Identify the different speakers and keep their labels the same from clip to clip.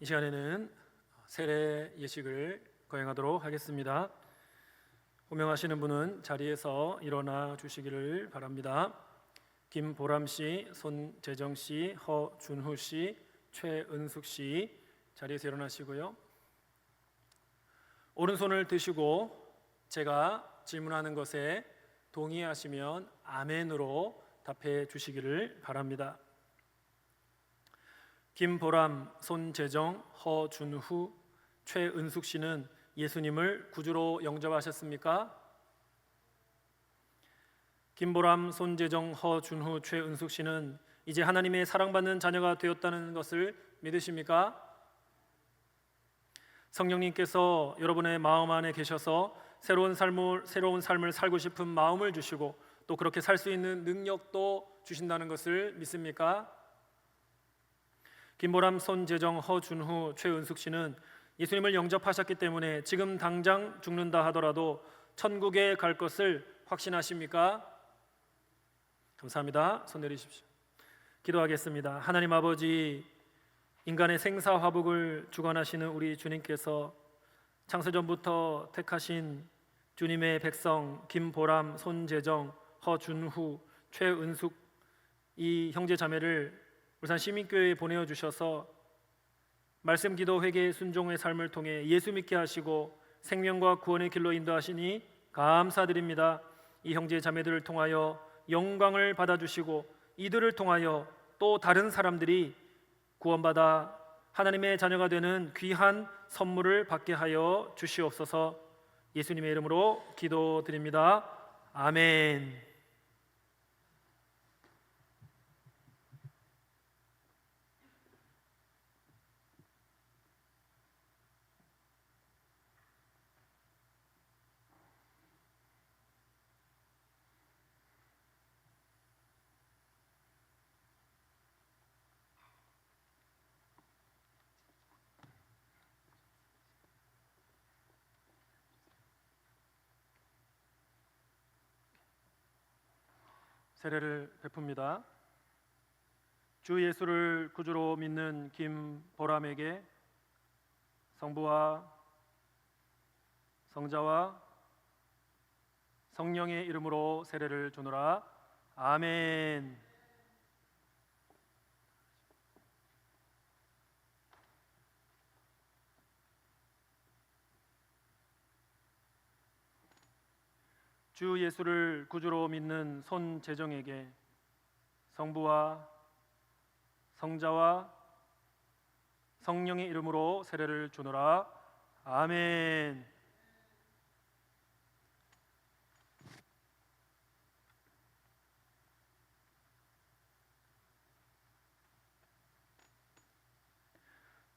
Speaker 1: 이 시간에는 세례 예식을 거행하도록 하겠습니다. 호명하시는 분은 자리에서 일어나 주시기를 바랍니다. 김보람 씨, 손재정 씨, 허준후 씨, 최은숙 씨 자리에서 일어나시고요. 오른손을 드시고 제가 질문하는 것에 동의하시면 아멘으로 답해 주시기를 바랍니다. 김보람, 손재정, 허준후, 최은숙 씨는 예수님을 구주로 영접하셨습니까? 김보람, 손재정, 허준후, 최은숙 씨는 이제 하나님의 사랑받는 자녀가 되었다는 것을 믿으십니까? 성령님께서 여러분의 마음 안에 계셔서 새로운 삶을 새로운 삶을 살고 싶은 마음을 주시고 또 그렇게 살 수 있는 능력도 주신다는 것을 믿습니까? 김보람, 손재정, 허준후, 최은숙 씨는 예수님을 영접하셨기 때문에 지금 당장 죽는다 하더라도 천국에 갈 것을 확신하십니까? 감사합니다. 손 내리십시오. 기도하겠습니다. 하나님 아버지 인간의 생사 화복을 주관하시는 우리 주님께서 창세 전부터 택하신 주님의 백성 김보람, 손재정, 허준후, 최은숙 이 형제 자매를 울산 시민교회에 보내어 주셔서 말씀 기도 회개 순종의 삶을 통해 예수 믿게 하시고 생명과 구원의 길로 인도하시니 감사드립니다. 이 형제 자매들을 통하여 영광을 받아 주시고 이들을 통하여 또 다른 사람들이 구원받아 하나님의 자녀가 되는 귀한 선물을 받게 하여 주시옵소서. 예수님의 이름으로 기도드립니다. 아멘. 세례를 베풉니다. 주 예수를 구주로 믿는 김보람에게 성부와 성자와 성령의 이름으로 세례를 주노라. 아멘. 주 예수를 구주로 믿는 손재정에게 성부와 성자와 성령의 이름으로 세례를 주노라. 아멘.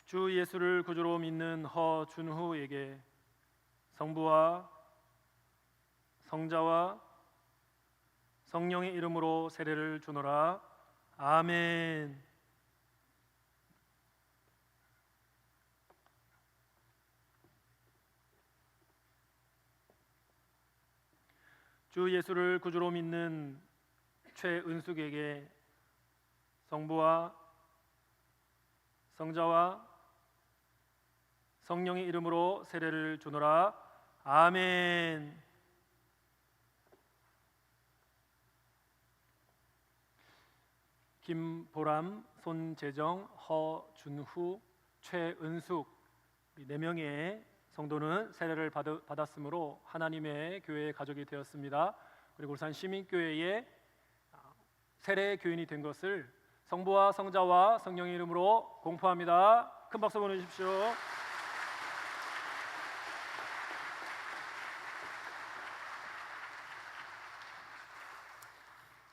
Speaker 1: 주 예수를 구주로 믿는 허준후에게 성부와 성자와 성령의 이름으로 세례를 주노라. 아멘. 주 예수를 구주로 믿는 최은숙에게 성부와 성자와 성령의 이름으로 세례를 주노라. 아멘. 김보람, 손재정, 허준후, 최은숙 이네 명의 성도는 세례를 받, 받았으므로 하나님의 교회의 가족이 되었습니다. 그리고 울산 시민교회의 아, 세례 교인이 된 것을 성부와 성자와 성령의 이름으로 공포합니다. 큰 박수 보내주십시오.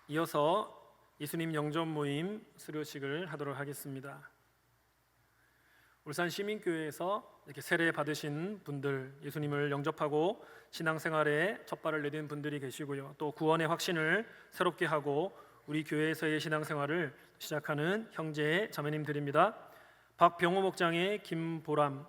Speaker 1: 이어서 예수님 영접 모임 수료식을 하도록 하겠습니다. 울산 시민교회에서 이렇게 세례 받으신 분들, 예수님을 영접하고 신앙생활에 첫 발을 내딘 분들이 계시고요. 또 구원의 확신을 새롭게 하고 우리 교회에서의 신앙생활을 시작하는 형제 자매님들입니다. 박병호 목장의 김보람,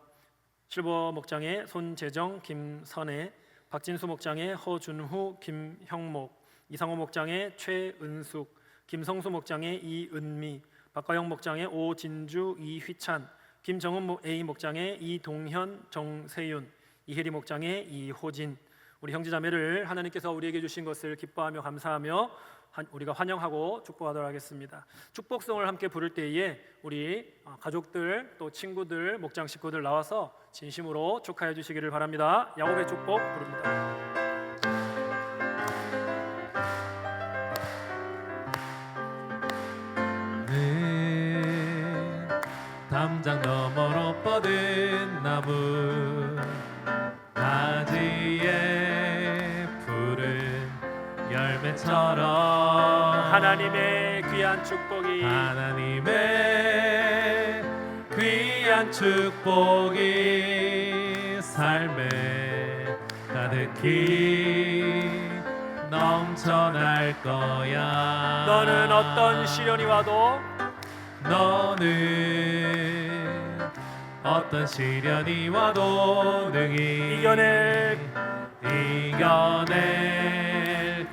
Speaker 1: 실버 목장의 손재정, 김선혜, 박진수 목장의 허준후, 김형목, 이상호 목장의 최은숙, 김성수 목장의 이은미, 박가영 목장의 오진주, 이휘찬, 김정은 목- A 목장의 이동현, 정세윤, 이혜리 목장의 이호진 우리 형제자매를 하나님께서 우리에게 주신 것을 기뻐하며 감사하며 한- 우리가 환영하고 축복하도록 하겠습니다. 축복송을 함께 부를 때에 우리 어, 가족들 또 친구들 목장 식구들 나와서 진심으로 축하해 주시기를 바랍니다. 야곱의 축복 부릅니다.
Speaker 2: 너머로 뻗은 나무. 가지에 푸른 열매처럼
Speaker 1: 하나님의 귀한 축복이
Speaker 2: 하나님의 귀한 축복이 삶에 가득히 넘쳐날 거야.
Speaker 1: 너는 어떤 시련이 와도
Speaker 2: 너는 어떤 시련이 와도 능히
Speaker 1: 이겨낼.
Speaker 2: 이겨낼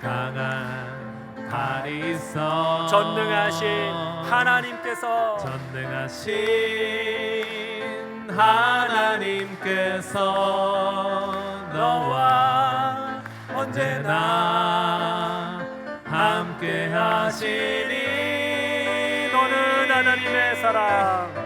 Speaker 2: 강한 팔이 있어
Speaker 1: 전능하신 하나님께서.
Speaker 2: 전능하신 하나님께서 너와 언제나 함께 하시니
Speaker 1: 너는 하나님의 사랑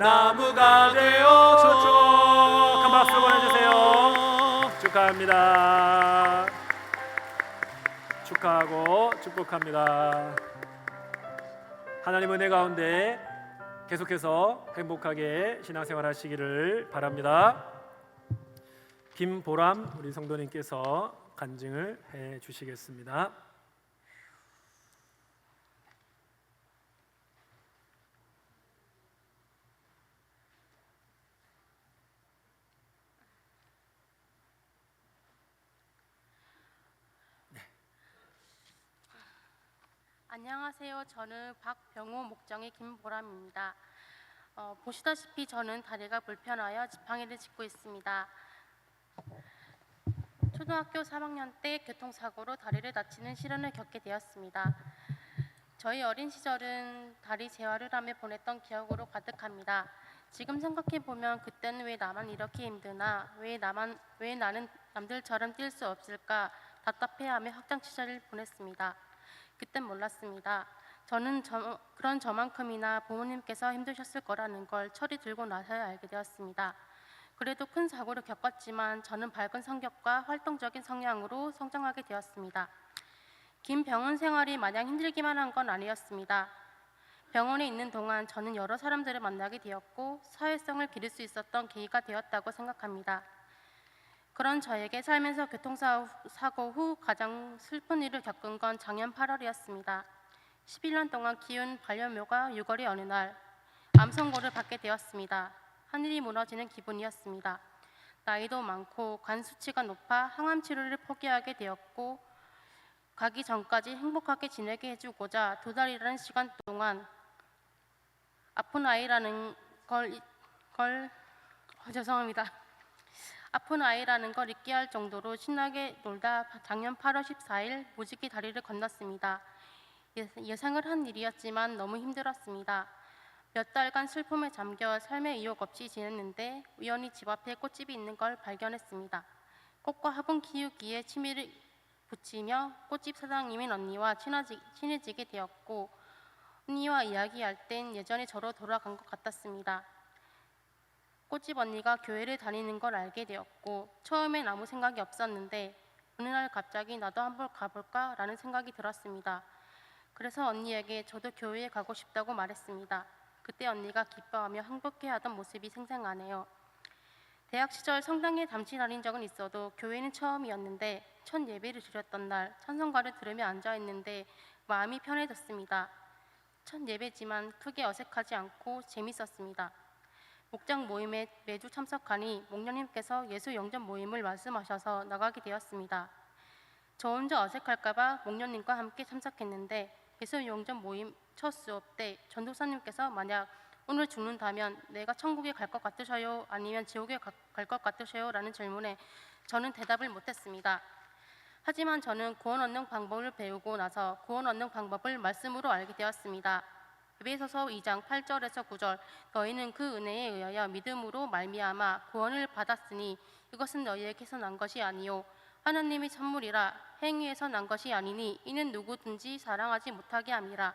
Speaker 2: 나무가 되어줘
Speaker 1: 큰 박수 보내주세요. 축하합니다. 축하하고 축복합니다. 하나님 은혜 가운데 계속해서 행복하게 신앙생활 하시기를 바랍니다. 김보람 우리 성도님께서 간증을 해 주시겠습니다.
Speaker 3: 안녕하세요. 저는 박병호 목장의 김보람입니다. 어, 보시다시피 저는 다리가 불편하여 지팡이를 짚고 있습니다. 초등학교 3학년 때 교통사고로 다리를 다치는 시련을 겪게 되었습니다. 저희 어린 시절은 다리 재활을 하며 보냈던 기억으로 가득합니다. 지금 생각해 보면 그때는 왜 나만 이렇게 힘드나, 왜 나만 왜 나는 남들처럼 뛸 수 없을까 답답해하며 학창 시절을 보냈습니다. 그땐 몰랐습니다. 저는 저, 그런 저만큼이나 부모님께서 힘드셨을 거라는 걸 철이 들고 나서야 알게 되었습니다. 그래도 큰 사고를 겪었지만 저는 밝은 성격과 활동적인 성향으로 성장하게 되었습니다. 긴 병원 생활이 마냥 힘들기만 한 건 아니었습니다. 병원에 있는 동안 저는 여러 사람들을 만나게 되었고 사회성을 기를 수 있었던 계기가 되었다고 생각합니다. 그런 저에게 살면서 교통사고 후 가장 슬픈 일을 겪은 건 작년 8월이었습니다. 11년 동안 키운 반려묘가 6월의 어느 날 암 선고를 받게 되었습니다. 하늘이 무너지는 기분이었습니다. 나이도 많고 간 수치가 높아 항암 치료를 포기하게 되었고 가기 전까지 행복하게 지내게 해주고자 두 달이라는 시간 동안 아픈 아이라는 걸, 걸 어, 죄송합니다. 아픈 아이라는 걸 잊게 할 정도로 신나게 놀다 작년 8월 14일 무지개 다리를 건넜습니다. 예- 예상을 한 일이었지만 너무 힘들었습니다. 몇 달간 슬픔에 잠겨 삶의 의욕 없이 지냈는데 우연히 집 앞에 꽃집이 있는 걸 발견했습니다. 꽃과 화분 키우기에 취미를 붙이며 꽃집 사장님인 언니와 친해지, 친해지게 되었고 언니와 이야기할 땐 예전에 저로 돌아간 것 같았습니다. 꽃집 언니가 교회를 다니는 걸 알게 되었고 처음엔 아무 생각이 없었는데 어느 날 갑자기 나도 한번 가볼까 라는 생각이 들었습니다. 그래서 언니에게 저도 교회에 가고 싶다고 말했습니다. 그때 언니가 기뻐하며 행복해하던 모습이 생생하네요. 대학 시절 성당에 잠시 다닌 적은 있어도 교회는 처음이었는데 첫 예배를 드렸던 날 찬송가를 들으며 앉아 있는데 마음이 편해졌습니다. 첫 예배지만 크게 어색하지 않고 재밌었습니다. 목장 모임에 매주 참석하니 목녀님께서 예수 영접 모임을 말씀하셔서 나가게 되었습니다. 저 혼자 어색할까봐 목녀님과 함께 참석했는데 예수 영접 모임 첫 수업 때 전도사님께서 만약 오늘 죽는다면 내가 천국에 갈 것 같으셔요? 아니면 지옥에 갈 것 같으셔요? 라는 질문에 저는 대답을 못했습니다. 하지만 저는 구원 얻는 방법을 배우고 나서 구원 얻는 방법을 말씀으로 알게 되었습니다. 에베소서 2장 8절에서 9절. 너희는 그 은혜에 의하여 믿음으로 말미암아 구원을 받았으니 이것은 너희에게서 난 것이 아니요. 하나님의 선물이라 행위에서 난 것이 아니니 이는 누구든지 사랑하지 못하게 함이라.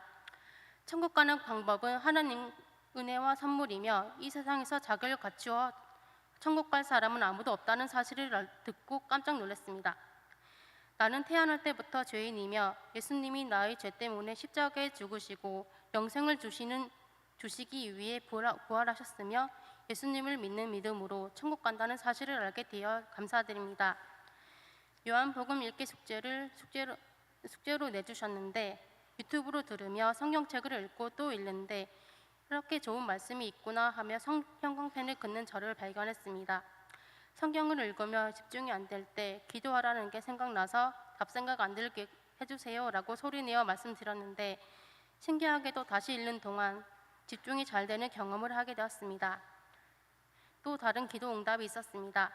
Speaker 3: 천국 가는 방법은 하나님 은혜와 선물이며 이 세상에서 자격을 갖추어 천국 갈 사람은 아무도 없다는 사실을 알- 듣고 깜짝 놀랐습니다. 나는 태어날 때부터 죄인이며 예수님이 나의 죄 때문에 십자가에 죽으시고 영생을 주시는 주시기 위해 부활- 부활하셨으며 예수님을 믿는 믿음으로 천국 간다는 사실을 알게 되어 감사드립니다. 요한복음 읽기 숙제를 숙제로, 숙제로 내주셨는데 유튜브로 들으며 성경책을 읽고 또 읽는데 이렇게 좋은 말씀이 있구나 하며 성경광펜을 긋는 저를 발견했습니다. 성경을 읽으며 집중이 안 될 때 기도하라는 게 생각나서 답생각 안 들게 해주세요라고 소리내어 말씀드렸는데 신기하게도 다시 읽는 동안 집중이 잘 되는 경험을 하게 되었습니다. 또 다른 기도 응답이 있었습니다.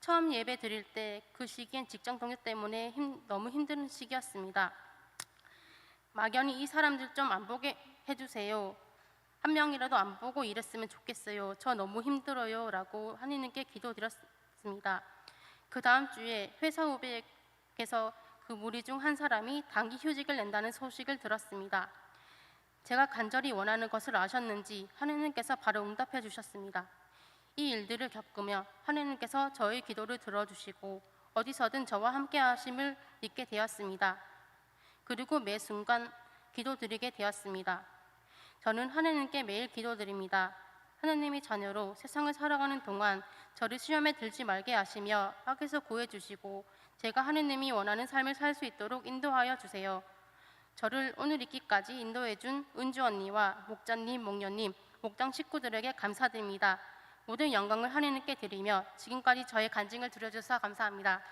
Speaker 3: 처음 예배 드릴 때 그 시기엔 직장 동료 때문에 힘- 너무 힘든 시기였습니다. 막연히 이 사람들 좀 안 보게 해주세요. 한 명이라도 안 보고 일했으면 좋겠어요. 저 너무 힘들어요. 라고 하나님께 기도드렸습니다. 그 다음 주에 회사 후배께서 그 무리 중 한 사람이 단기 휴직을 낸다는 소식을 들었습니다. 제가 간절히 원하는 것을 아셨는지 하나님께서 바로 응답해 주셨습니다. 이 일들을 겪으며 하나님께서 저의 기도를 들어주시고 어디서든 저와 함께 하심을 믿게 되었습니다. 그리고 매 순간 기도드리게 되었습니다. 저는 하나님께 매일 기도드립니다. 하나님이 자녀로 세상을 살아가는 동안 저를 시험에 들지 말게 하시며 악에서 구해 주시고 제가 하나님이 원하는 삶을 살 수 있도록 인도하여 주세요. 저를 오늘 있기까지 인도해 준 은주 언니와 목자님, 목녀님, 목장 식구들에게 감사드립니다. 모든 영광을 하나님께 드리며 지금까지 저의 간증을 들어주셔서 감사합니다.